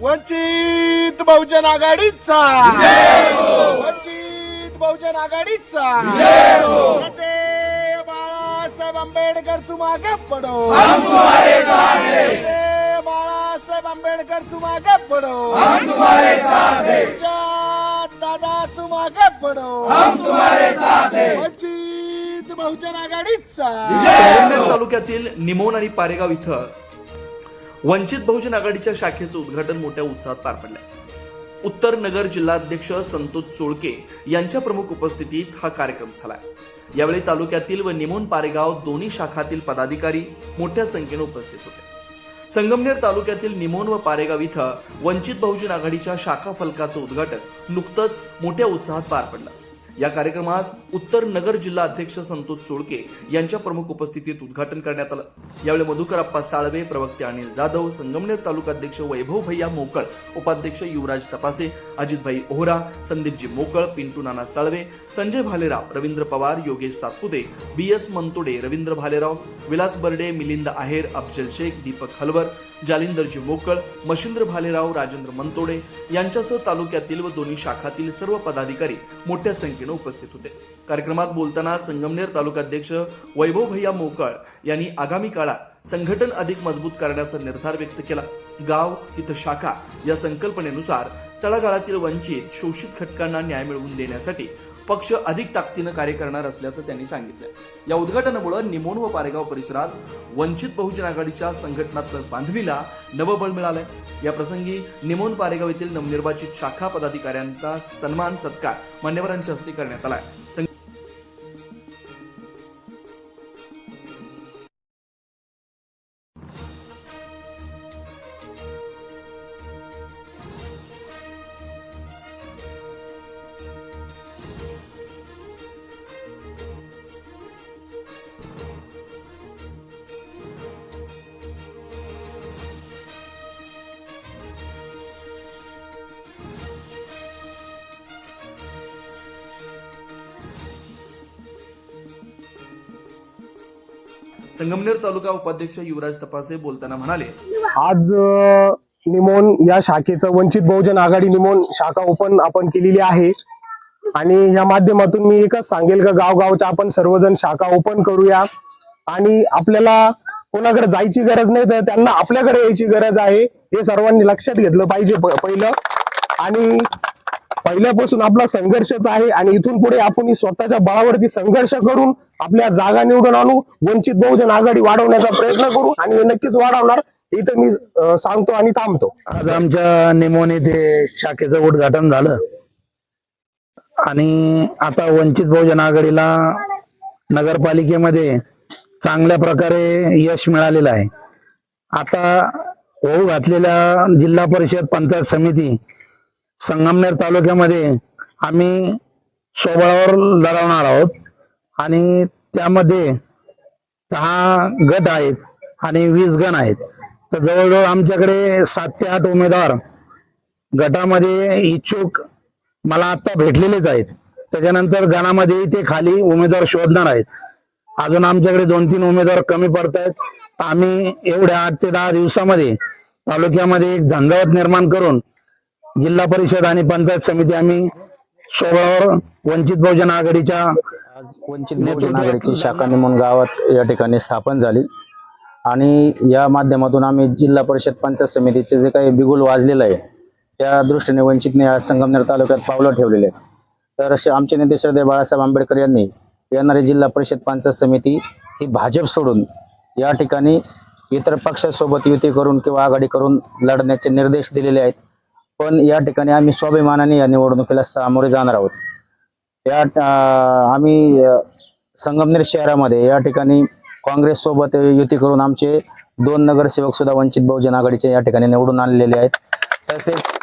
वंचित बहुजन आघाडीचा. वंचित बहुजन आघाडीचा. बाळासाहेब आंबेडकर तू मागे पडो बाळासाहेब आंबेडकर तू मागे पडो दादा तू मागे पडो. वंचित बहुजन आघाडीचा. तालुक्यातील निमोन आणि पारेगाव इथं वंचित बहुजन आघाडीच्या शाखेचं उद्घाटन मोठ्या उत्साहात पार पडलंय. उत्तर नगर जिल्हाध्यक्ष संतोष चोळके यांच्या प्रमुख उपस्थितीत हा कार्यक्रम झाला यावेळी तालुक्यातील व निमोन पारेगाव दोन्ही शाखातील पदाधिकारी मोठ्या संख्येने उपस्थित होते. संगमनेर तालुक्यातील निमोन व पारेगाव इथं वंचित बहुजन आघाडीच्या शाखा फलकाचं उद्घाटन नुकतंच मोठ्या उत्साहात पार पडलं. या कार्यक्रमास उत्तर नगर जिल्हा अध्यक्ष संतोष सोळके यांच्या प्रमुख उपस्थितीत उद्घाटन करण्यात आलं. यावेळी मधुकर अप्पा साळवे प्रवक्ते अनिल जाधव संगमनेर तालुकाध्यक्ष वैभव भैया मोकळ उपाध्यक्ष युवराज तपासे अजितभाई ओहरा संदीपजी मोकळ पिंटू नाना साळवे संजय भालेराव रवींद्र पवार योगेश सातपुते बी एस मंतोडे रवींद्र भालेराव विलास बर्डे मिलिंद आहेर अफजल शेख दीपक हलवर जालिंदरजी मोकळ मशिंद्र भालेराव राजेंद्र मंतोडे यांच्यासह तालुक्यातील व दोन्ही शाखातील सर्व पदाधिकारी मोठ्या संख्येने उपस्थित होते. कार्यक्रमात बोलताना संगमनेर तालुकाध्यक्ष वैभव भैया मोकळ यांनी आगामी काळात संघटन अधिक मजबूत करण्याचा निर्धार व्यक्त केला. गाव इथं शाखा या संकल्पनेनुसार तळागाळातील वंचित शोषित घटकांना न्याय मिळवून देण्यासाठी पक्ष अधिक ताकदीनं कार्य करणार असल्याचं त्यांनी सांगितलं. या उद्घाटनामुळे निमोण व पारेगाव परिसरात वंचित बहुजन आघाडीच्या संघटनात्मक बांधणीला नवबळ मिळालंय. या प्रसंगी निमोण पारेगाव येथील नवनिर्वाचित शाखा पदाधिकाऱ्यांचा सन्मान सत्कार मान्यवरांच्या हस्ते करण्यात आलाय संगमनेर तालुका उपाध्यक्ष युवराज तपासे बोलताना म्हणाले आज निमोन या शाखेचं वंचित बहुजन आघाडी निमोन शाखा ओपन आपण केलेली आहे. आणि या माध्यमातून मी एकच सांगेल का गावगावच्या आपण सर्वजण शाखा ओपन करूया. आणि आपल्याला कोणाकडे जायची गरज नाही तर त्यांना आपल्याकडे यायची गरज आहे. हे सर्वांनी लक्षात घेतलं पाहिजे पहिलं. आणि पहिल्यापासून आपला संघर्षच आहे आणि इथून पुढे आपण स्वतःच्या बळावरती संघर्ष करून आपल्या जागा निवडून आणू वंचित बहुजन आघाडी वाढवण्याचा प्रयत्न करू आणि हे नक्कीच वाढवणार इथं मी सांगतो आणि थांबतो. आज आमच्या निमोन येथे शाखेचं उद्घाटन झालं. आणि आता वंचित बहुजन आघाडीला नगरपालिकेमध्ये चांगल्या प्रकारे यश मिळालेलं आहे. आता होऊ घातलेल्या जिल्हा परिषद पंचायत समिती संगमनेर तालुक्यामध्ये आम्ही स्वबळावर लढवणार आहोत. आणि त्यामध्ये दहा गट आहेत आणि वीस गण आहेत. तर जवळजवळ आमच्याकडे सात ते आठ उमेदवार गटामध्ये इच्छुक मला आत्ता भेटलेलेच आहेत. त्याच्यानंतर गणामध्ये ते खाली उमेदवार शोधणार आहेत. अजून आमच्याकडे दोन तीन उमेदवार कमी पडत आहेत. आम्ही एवढ्या आठ ते दहा दिवसामध्ये तालुक्यामध्ये एक झंझावत निर्माण करून जिल्हा परिषद आणि पंचायत समिती आम्ही सोहळावर वंचित बहुजन आघाडीच्या आज वंचित बहुजन आघाडीची शाखा निमून गावात या ठिकाणी स्थापन झाली. आणि या माध्यमातून आम्ही जिल्हा परिषद पंचायत समितीचे जे काही बिगुल वाजलेलं आहे त्या दृष्टीने वंचितने आज संगमनेर तालुक्यात पावलं ठेवलेले आहेत. तर असे आमचे नेते श्रद्धे बाळासाहेब आंबेडकर यांनी येणारी जिल्हा परिषद पंचायत समिती ही भाजप सोडून या ठिकाणी इतर पक्षासोबत युती करून किंवा आघाडी करून लढण्याचे निर्देश दिलेले आहेत. पण या ठिकाणी आम्ही स्वाभिमानाने या निवडणुकीला सामोरे जाणार आहोत. या आम्ही संगमनेर शहरामध्ये या ठिकाणी काँग्रेस सोबत युती करून आमचे दोन नगरसेवक सुद्धा वंचित बहुजन आघाडीचे या ठिकाणी निवडून आणलेले आहेत. तसेच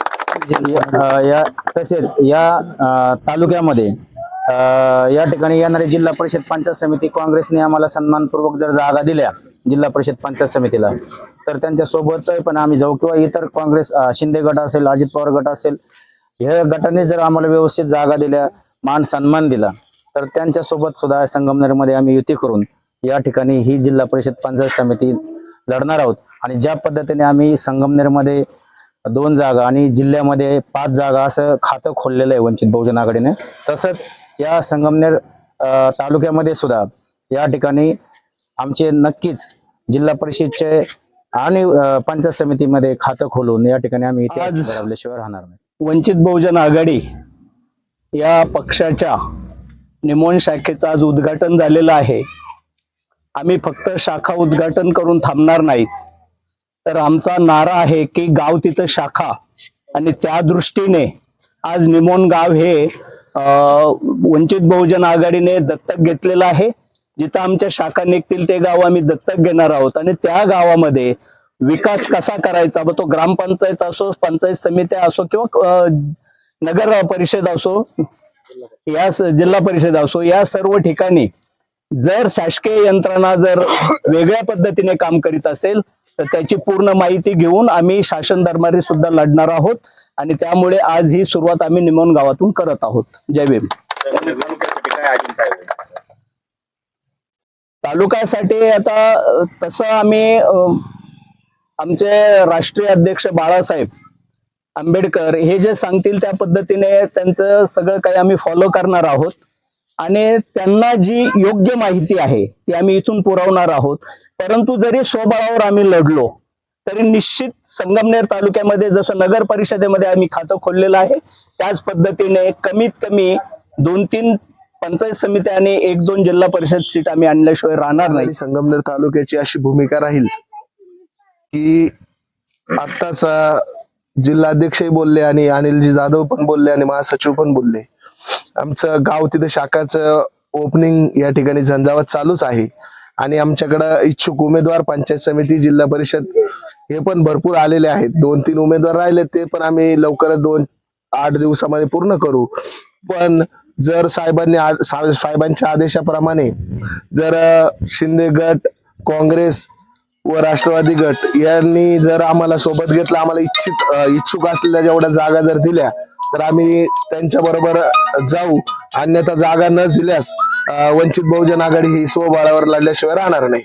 या तसेच या तालुक्यामध्ये या ठिकाणी येणारी जिल्हा परिषद पंचायत समिती काँग्रेसने आम्हाला सन्मानपूर्वक जर जागा दिल्या जिल्हा परिषद पंचायत समितीला तर त्यांच्यासोबत पण आम्ही जाऊ किंवा इतर काँग्रेस शिंदे गट असेल अजित पवार गट असेल या गटाने जर आम्हाला व्यवस्थित जागा दिल्या मान सन्मान दिला तर त्यांच्यासोबत सुद्धा संगमनेरमध्ये आम्ही युती करून या ठिकाणी ही जिल्हा परिषद पंचायत समिती लढणार आहोत. आणि ज्या पद्धतीने आम्ही संगमनेरमध्ये दोन जागा आणि जिल्ह्यामध्ये पाच जागा असं खातं खोललेलं आहे वंचित बहुजन आघाडीने तसंच या संगमनेर तालुक्यामध्ये सुद्धा या ठिकाणी आमचे नक्कीच जिल्हा परिषदचे आणि पंचायत समितीमध्ये खातं खोलून या ठिकाणी आम्ही इतिहास आज- घडवल्याशिवाय राहणार नाही. वंचित बहुजन आघाडी या पक्षाच्या निमोन शाखेचं आज उद्घाटन झालेलं आहे. आम्ही फक्त शाखा उद्घाटन करून थांबणार नाहीत. तर आमचा नारा आहे की गाव तिथं शाखा आणि त्या दृष्टीने आज निमोन गाव हे अं, वंचित बहुजन आघाडीने दत्तक घेतलेलं आहे. जिथं आमच्या शाखा निघतील ते गाव आम्ही दत्तक घेणार आहोत. आणि त्या गावामध्ये विकास कसा करायचा? मग तो ग्रामपंचायत असो पंचायत समित्या असो किंवा नगर परिषद असो या जिल्हा परिषद असो या सर्व ठिकाणी जर शासकीय यंत्रणा जर वेगळ्या पद्धतीने काम करीत असेल तर त्याची पूर्ण माहिती घेऊन आम्ही शासन दरबारी सुद्धा लढणार आहोत. आणि त्यामुळे आज ही सुरुवात आम्ही निमोन गावातून करत आहोत. जय भीम. तालुक्यासाठी आता तसं आम्ही आमचे राष्ट्रीय अध्यक्ष बाळासाहेब आंबेडकर हे जे सांगतील त्या पद्धतीने त्यांचं सगळं काही आम्ही फॉलो करणार आहोत. आणि त्यांना जी योग्य माहिती आहे ती आम्ही इथून पुरवणार आहोत. परंतु जरी स्वबळावर आम्ही लढलो तरी निश्चित संगमनेर तालुक्यामध्ये जसं नगर परिषदेमध्ये आम्ही खातं खोललेलं आहे त्याच पद्धतीने कमीत कमी दोन तीन पंचायत समिती आणि एक दोन जिल्हा परिषद सीट आम्ही आणल्याशिवाय राहणार नाही. संगमनेर तालुक्याची अशी भूमिका राहील की आत्ताचा जिल्हाध्यक्षही बोलले आणि अनिलजी जाधव पण बोलले आणि महासचिव पण बोलले. आमचं गाव तिथे शाखाचं ओपनिंग या ठिकाणी झंझावत चालूच आहे. आणि आमच्याकडं इच्छुक उमेदवार पंचायत समिती जिल्हा परिषद हे पण भरपूर आलेले आहेत. दोन तीन उमेदवार राहिले ते पण आम्ही लवकरच दोन आठ दिवसामध्ये पूर्ण करू. पण जर साहेबांनी साहेबांच्या आदेशाप्रमाणे जर शिंदे गट काँग्रेस व राष्ट्रवादी गट यांनी जर आम्हाला सोबत घेतलं आम्हाला इच्छित इच्छुक असलेल्या जेवढ्या जागा जर दिल्या तर आम्ही त्यांच्या बरोबर जाऊ. अन्यथा जागा न दिल्यास वंचित बहुजन आघाडी ही स्वबळावर लढल्याशिवाय राहणार नाही.